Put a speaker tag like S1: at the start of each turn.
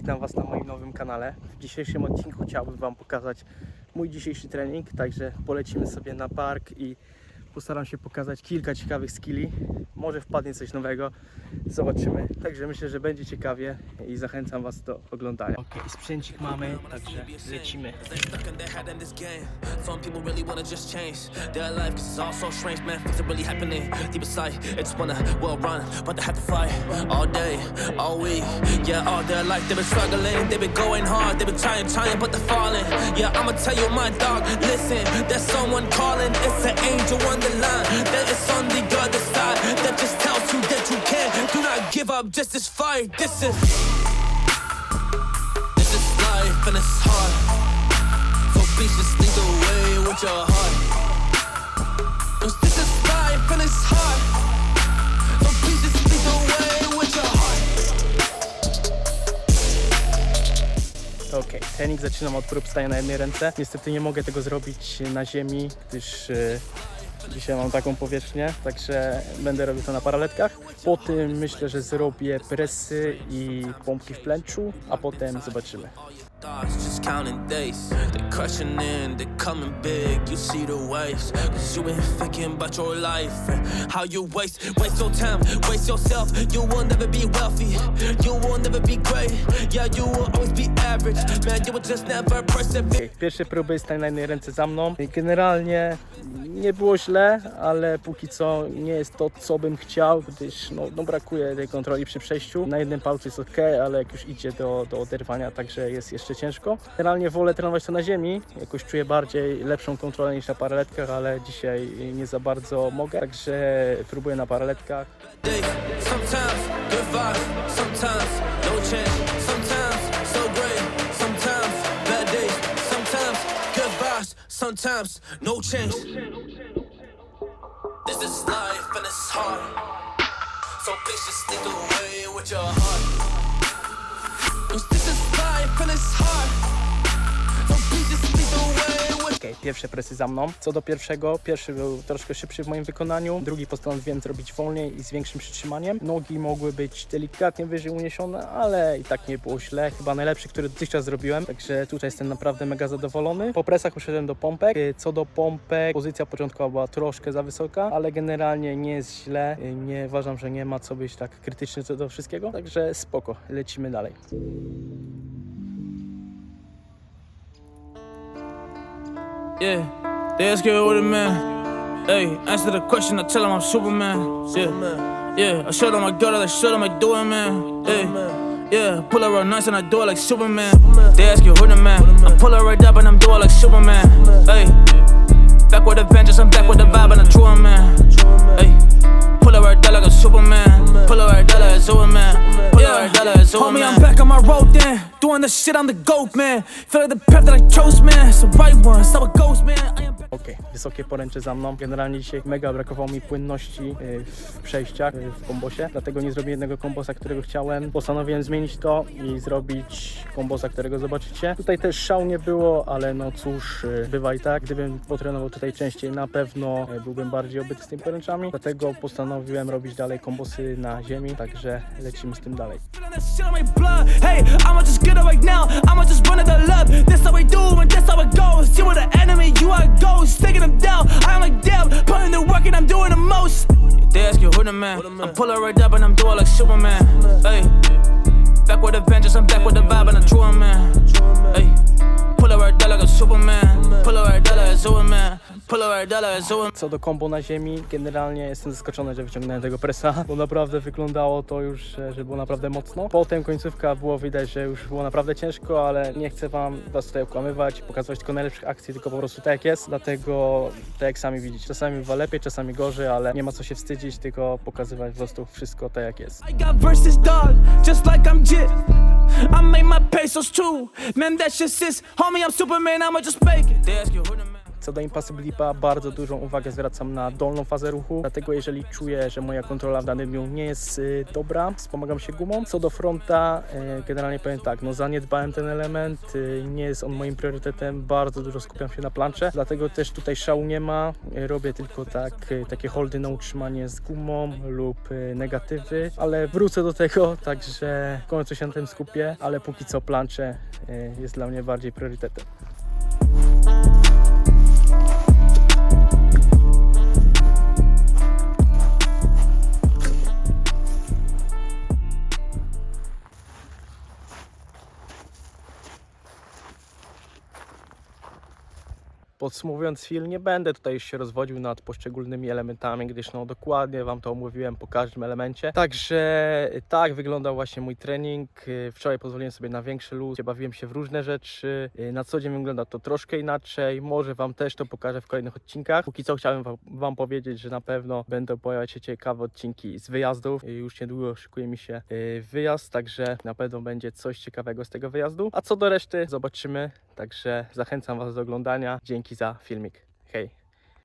S1: Witam Was na moim nowym kanale. W dzisiejszym odcinku chciałbym Wam pokazać mój dzisiejszy trening, także polecimy sobie na park i postaram się pokazać kilka ciekawych skilli. Może wpadnie coś nowego, zobaczymy. Także myślę, że będzie ciekawie i zachęcam Was do oglądania. Ok, sprzęcik mamy, także lecimy.
S2: They stuck in their head in this game. Some people really wanna just change their life, cause it's all so strange, man. Things are really happening deep inside. They just wanna well run, but they have to fight all day, all week. Yeah, all their life they've been struggling, they've been going hard, they've been trying, trying, but they're falling. Yeah, I'ma tell you, my dog, listen, there's someone calling. It's an angel on that on the other side that just tells you that you can. Do not give up, just this is this is life and it's hard. So please just with your heart. 'Cause this is life and it's hard.
S1: Zaczynam od prób stania na jednej ręce. Niestety nie mogę tego zrobić na ziemi, gdyż e, dzisiaj mam taką powierzchnię, także będę robił to na paraletkach. Po tym myślę, że zrobię presy i pompki w plęczu, a potem zobaczymy. Pierwsze próby stania na jednej ręce za mną. Generalnie nie było źle, ale póki co nie jest to, co bym chciał, gdyż no, no brakuje tej kontroli przy przejściu. Na jednym palcu jest ok, ale jak już idzie do, do oderwania, także jest jeszcze ciężko. Generalnie wolę trenować to na ziemi, jakoś czuję bardziej lepszą kontrolę niż na paraletkach, ale dzisiaj nie za bardzo mogę, także próbuję na paraletkach.
S2: Sometimes sometimes no change. This is life and it's hard. So please just lead the way with your heart. 'Cause this is life and it's hard.
S1: Ok, pierwsze presy za mną. Co do pierwszego, pierwszy był troszkę szybszy w moim wykonaniu, drugi postanowiłem zrobić wolniej i z większym przytrzymaniem. Nogi mogły być delikatnie wyżej uniesione, ale i tak nie było źle. Chyba najlepszy, który dotychczas zrobiłem, także tutaj jestem naprawdę mega zadowolony. Po presach poszedłem do pompek. Y, Co do pompek, pozycja początkowa była troszkę za wysoka, ale generalnie nie jest źle. Y, Nie uważam, że nie ma co być tak krytyczny co do wszystkiego, także spoko, lecimy dalej.
S3: Yeah, they ask you what a man. Hey, answer the question, I tell them I'm Superman. Yeah, yeah, I shut them my daughter, I shut them my do it, man. Hey, yeah, pull her real nice and I do it like Superman. They ask you who the man. I pull her right up and I'm do it like Superman. Hey, back with the vengeance, I'm back
S4: Doing the shit, I'm the GOAT, man. Feel like the path that I chose, man. It's the right one. Stop a ghost, man.
S1: Ok, wysokie poręcze za mną. Generalnie dzisiaj mega brakowało mi płynności y, w przejściach y, w kombosie, dlatego nie zrobiłem jednego kombosa, którego chciałem. Postanowiłem zmienić to i zrobić kombosa, którego zobaczycie. Tutaj też szał nie było, ale no cóż, y, bywa i tak. Gdybym potrenował tutaj częściej, na pewno byłbym bardziej obyty z tymi poręczami, dlatego postanowiłem robić dalej kombosy na ziemi, także lecimy z tym dalej.
S4: Hey, I'ma just get it right now. I'ma just run it the love. That's how we do and that's how it goes. You are the enemy, you are ghosts. Taking them down. I'm like damn, putting the work and I'm doing the most.
S3: They ask you who the man. I pull her right up and I'm doing like Superman. Hey, back with the vengeance, I'm back with the vibe and I'm true man.
S1: Co do kombo na ziemi, generalnie jestem zaskoczony, że wyciągnąłem tego presa, bo naprawdę wyglądało to już, że że było naprawdę mocno. Potem końcówka było widać, że już było naprawdę ciężko, ale nie chcę wam was tutaj okłamywać, pokazywać tylko najlepszych akcji, tylko po prostu tak jak jest. Dlatego, tak jak sami widzicie, czasami bywa lepiej, czasami gorzej, ale nie ma co się wstydzić, tylko pokazywać po prostu wszystko tak jak jest.
S4: I got versus dog, just like I'm Jit. I made my pesos too. Man, that shit sis. Homie, I'm Superman, I'ma just make it.
S1: Co do Impassive Lipa, bardzo dużą uwagę zwracam na dolną fazę ruchu, dlatego jeżeli czuję, że moja kontrola w danym dniu nie jest y, dobra, wspomagam się gumą. Co do fronta, y, generalnie powiem tak, no zaniedbałem ten element, y, nie jest on moim priorytetem, bardzo dużo skupiam się na plancze, dlatego też tutaj szału nie ma, robię tylko tak, takie holdy na utrzymanie z gumą lub negatywy, ale wrócę do tego, także w końcu się na tym skupię, ale póki co plancze jest dla mnie bardziej priorytetem. Podsumowując film, nie będę tutaj się rozwodził nad poszczególnymi elementami, gdyż no dokładnie Wam to omówiłem po każdym elemencie. Także tak wyglądał właśnie mój trening. Wczoraj pozwoliłem sobie na większy luz, bawiłem się w różne rzeczy. Na co dzień wygląda to troszkę inaczej. Może Wam też to pokażę w kolejnych odcinkach. Póki co chciałem Wam, wam powiedzieć, że na pewno będą pojawiać się ciekawe odcinki z wyjazdów. Już niedługo szykuje mi się yy, wyjazd, także na pewno będzie coś ciekawego z tego wyjazdu. A co do reszty, zobaczymy. Także zachęcam Was do oglądania. Dzięki za filmik. Hej!